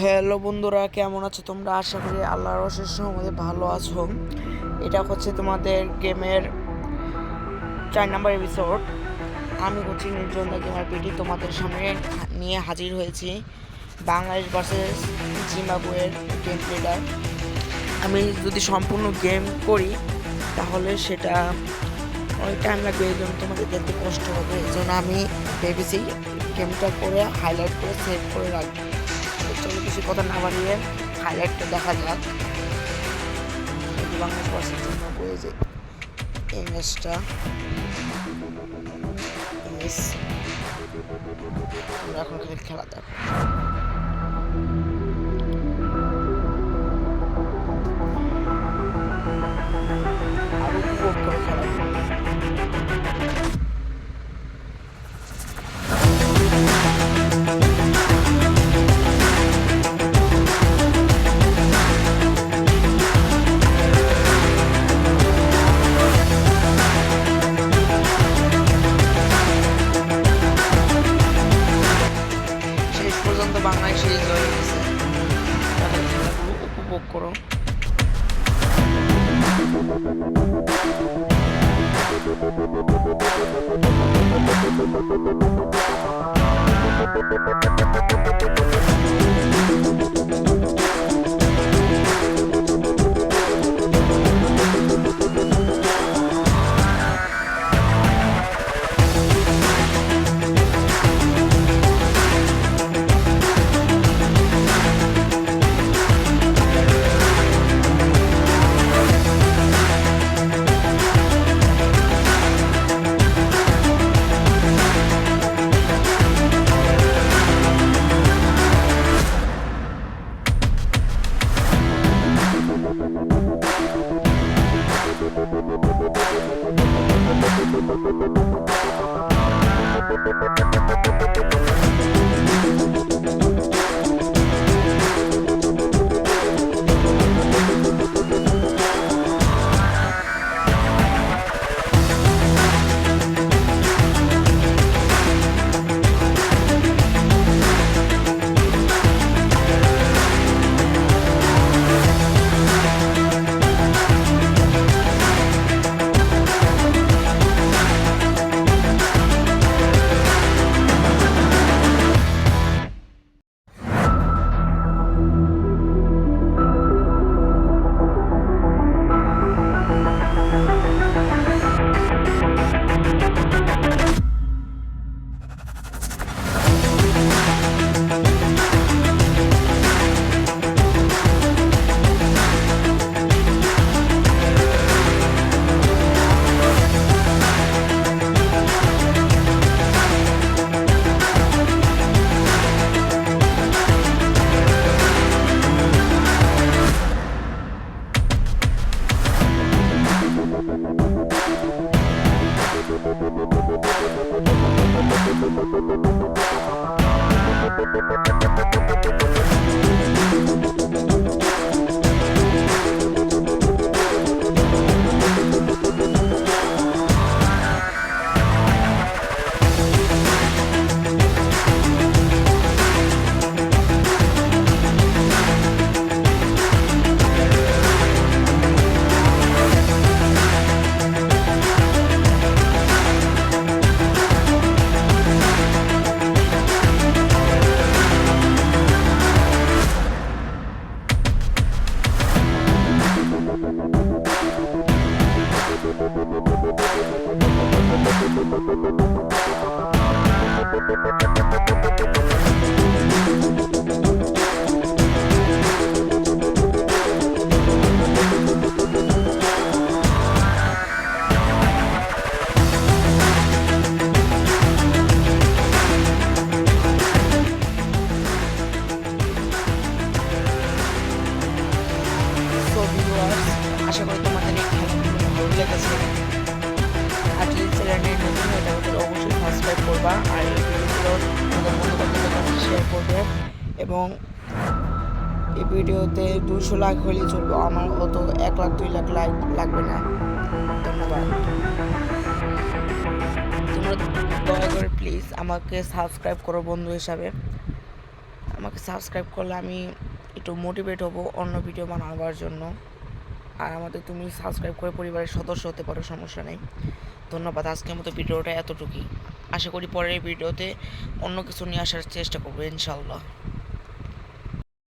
Hello বন্ধুরা, কেমন আছো তোমরা? আশা করি আল্লাহর অশেষ সহমতে ভালো আছো। এটা হচ্ছে তোমাদের গেমের চার নাম্বার এপিসোড আমি হচ্ছি নির্জন গেমার পিটি তোমাদের সামনে নিয়ে হাজির হয়েছি বাংলাদেশ ভার্সেস জিম্বাবুয়ের গেম প্লেটার আমি যদি সম্পূর্ণ গেম করি, তাহলে সেটা অনেক টাইম লাগবে এই জন্য তোমাদের দেখতে কষ্ট হবে। এই জন্য আমি ভেবেছি গেমটা করে হাইলাইট করে সেভ করে রাখব। চলো কিছু কথা না বাড়িয়ে হাইলাইটটা দেখা যাক। বাংলা ভার্সেস যে এই ম্যাচটা মিস এখন খালি খেলা দেখো উপভোগ করো। Thank viewers Thank you. আশা করি তোমাদের ভালো লেগেছে। অবশ্যই সাবস্ক্রাইব করবা আর এই ভিডিওগুলো তোমাদের কাছে শেয়ার এবং এই ভিডিওতে দুশো লাখ হলে চলবে। আমার অত এক লাখ, দুই লাখ লাইক লাগবে না। ধন্যবাদ। তোমরা দয়া করে প্লিজ আমাকে সাবস্ক্রাইব করো বন্ধু হিসাবে। আমাকে সাবস্ক্রাইব করলে আমি একটু মোটিভেট হব অন্য ভিডিও বানাবার জন্য। আর আমাদের তুমি সাবস্ক্রাইব করে পরিবারের সদস্য হতে পারো, সমস্যা নেই। ধন্যবাদ, আজকের মতো ভিডিওটা এতটুকুই। আশা করি পরের ভিডিওতে অন্য কিছু নিয়ে আসার চেষ্টা করব ইনশাল্লাহ